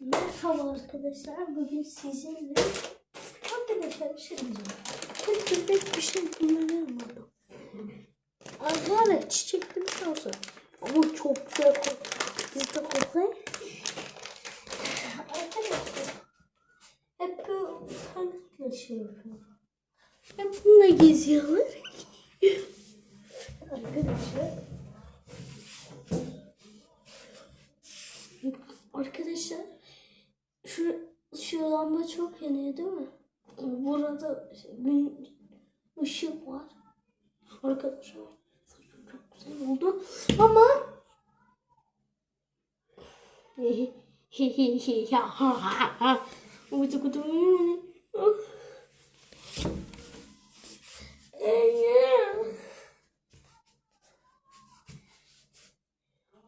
Merhaba arkadaşlar. Bugün sizinle arkadaşlar bir şey diyeceğim. Hep köpek bir şey kullanıyorum Arkadaşlar çiçekli bir olsun. Ama çok güzel kokuyor. Biz de koklayın. Arkadaşlar hep bu kanıtla şey yapıyor. Hep bununla geziyorlar. arkadaşlar Arkadaşlar şu lamba çok yanıyor değil mi? Burada bir ışık var. Arkadaşlar saçım çok güzel oldu ama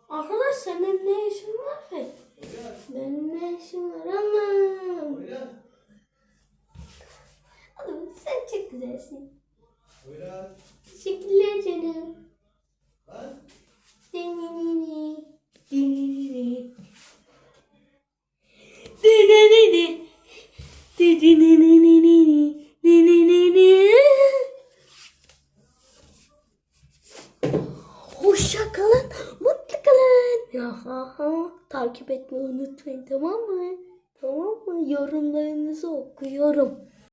Arkadaş senin ne işin var ki? Benim ne işim var ama. Oğlum güzelsin. Teşekkürler canım. Dinini. Dinini. Dinini. Dinini. Dinini. Hoşça kalın, mutlu kalın. Ya ha ha. Takip etmeyi unutmayın tamam mı? Tamam mı? Yorumlarınızı okuyorum.